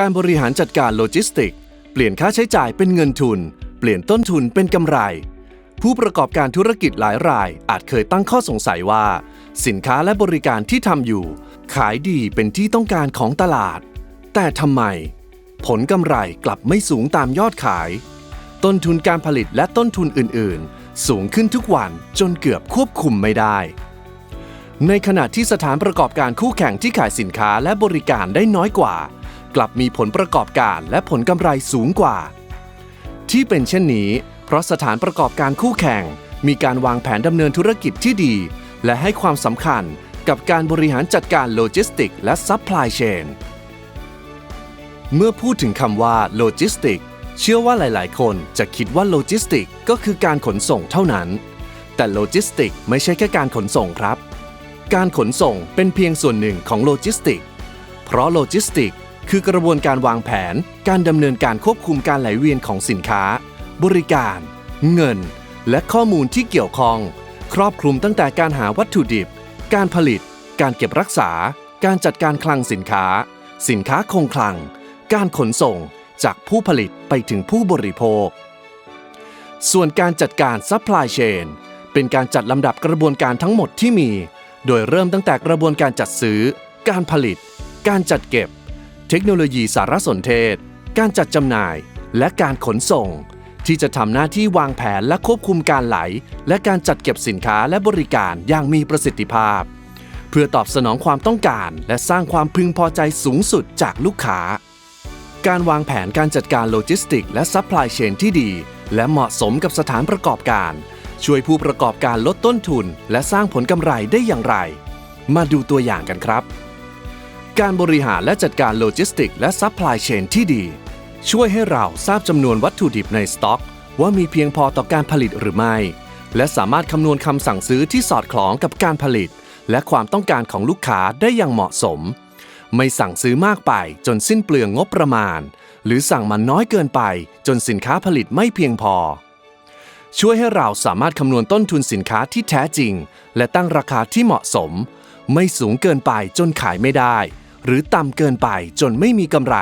การบริหารจัดการโลจิสติก เปลี่ยนค่าใช้จ่ายเป็นเงินทุน เปลี่ยนต้นทุนเป็นกำไร ผู้ประกอบการธุรกิจหลายราย อาจเคยตั้งข้อสงสัยว่า สินค้าและบริการที่ทำอยู่ ขายดีเป็นที่ต้องการของตลาด แต่ทำไม ผลกำไรกลับไม่สูงตามยอดขาย ต้นทุนการผลิตและต้นทุนอื่น ๆ สูงขึ้นทุกวันจนเกือบควบคุมไม่ได้ในขณะที่สถานประกอบการคู่แข่งที่ขายสินค้าและบริการได้น้อยกว่า กลับมีผลประกอบการและผลกำไรสูงกว่า ที่เป็นเช่นนี้ เพราะสถานประกอบการคู่แข่ง มีการวางแผนดำเนินธุรกิจที่ดี และให้ความสำคัญกับการบริหารจัดการโลจิสติกและซัพพลายเชนเมื่อพูดถึงคำว่าโลจิสติกเชื่อว่าหลาย ๆ คนจะคิดว่าโลจิสติกก็คือการขนส่งเท่านั้น แต่โลจิสติกไม่ใช่แค่การขนส่งครับ การขนส่งเป็นเพียงส่วนหนึ่งของโลจิสติก เพราะโลจิสติก คือกระบวนการวางแผน การดำเนินการควบคุมการไหลเวียนของสินค้า บริการ เงิน และข้อมูลที่เกี่ยวข้อง ครอบคลุมตั้งแต่การหาวัตถุดิบ การผลิต การเก็บรักษา การจัดการคลังสินค้า สินค้าคงคลัง การขนส่งจากผู้ผลิตไปถึงผู้บริโภค ส่วนการจัดการ supply chain เป็นการจัดลำดับกระบวนการทั้งหมดที่มี โดยเริ่มตั้งแต่กระบวนการจัดซื้อ การผลิต การจัดเก็บ เทคโนโลยีสารสนเทศ การจัดจำหน่าย และการขนส่ง ที่จะทำหน้าที่วางแผนและควบคุมการไหล และการจัดเก็บสินค้าและบริการอย่างมีประสิทธิภาพ เพื่อตอบสนองความต้องการ และสร้างความพึงพอใจสูงสุดจากลูกค้า การวางแผนการจัดการโลจิสติก และซัพพลายเชนที่ดี และเหมาะสมกับสถานประกอบการ ช่วยผู้ประกอบการลดต้นทุน และสร้างผลกำไรได้อย่างไร มาดูตัวอย่างกันครับ การบริหารและจัดการโลจิสติกและซัพพลายเชนที่ดี ช่วยให้เราทราบจำนวนวัตถุดิบในสต็อก ว่ามีเพียงพอต่อการผลิตหรือไม่ และสามารถคำนวณคำสั่งซื้อที่สอดคล้องกับการผลิต และความต้องการของลูกค้าได้อย่างเหมาะสม ไม่สั่งซื้อมากไปจนสิ้นเปลืองงบประมาณ หรือสั่งมาน้อยเกินไป จนสินค้าผลิตไม่เพียงพอ ช่วยให้เราสามารถคำนวณต้นทุนสินค้าที่แท้จริง และตั้งราคาที่เหมาะสม ไม่สูงเกินไปจนขายไม่ได้ หรือต่ำเกินไปจนไม่มีกำไร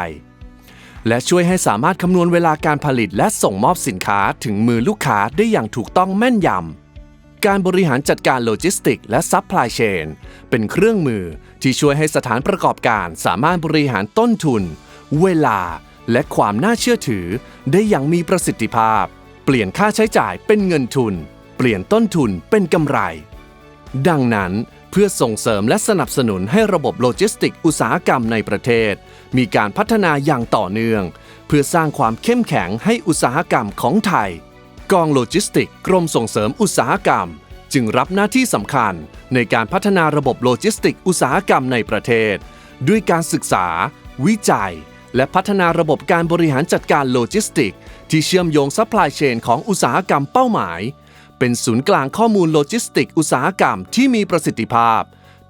และช่วยให้สามารถคำนวณเวลาการผลิตและส่งมอบสินค้าถึงมือลูกค้าได้อย่างถูกต้องแม่นยำ การบริหารจัดการโลจิสติกและซัพพลายเชนเป็นเครื่องมือที่ช่วยให้สถานประกอบการสามารถบริหารต้นทุน เวลา และความน่าเชื่อถือ ได้อย่างมีประสิทธิภาพ เปลี่ยนค่าใช้จ่ายเป็นเงินทุน เปลี่ยนต้นทุนเป็นกำไร ดังนั้น เพื่อส่งเสริมและสนับสนุนให้ระบบโลจิสติกอุตสาหกรรมในประเทศ มีการพัฒนาอย่างต่อเนื่อง เพื่อสร้างความเข้มแข็งให้อุตสาหกรรมของไทย กองโลจิสติกกรมส่งเสริมอุตสาหกรรม จึงรับหน้าที่สำคัญในการพัฒนาระบบโลจิสติกอุตสาหกรรมในประเทศ ด้วยการศึกษา วิจัย และพัฒนาระบบการบริหารจัดการโลจิสติก ที่เชื่อมโยงซัพพลายเชนของอุตสาหกรรมเป้าหมาย เป็นศูนย์กลางข้อมูลโลจิสติก อุตสาหกรรมที่มีประสิทธิภาพ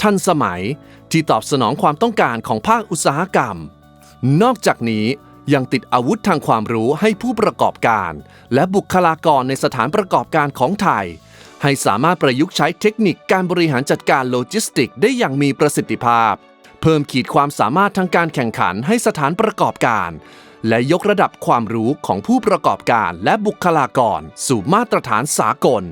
ทันสมัยที่ตอบสนองความต้องการของภาคอุตสาหกรรม นอกจากนี้ยังติดอาวุธทางความรู้ให้ผู้ประกอบการ และบุคลากรในสถานประกอบการของไทย ให้สามารถประยุกต์ใช้เทคนิคการบริหารจัดการโลจิสติก ได้อย่างมีประสิทธิภาพ เพิ่มขีดความสามารถทางการแข่งขันให้สถานประกอบการ และยกระดับความรู้ของผู้ประกอบการและบุคลากร สู่มาตรฐานสากล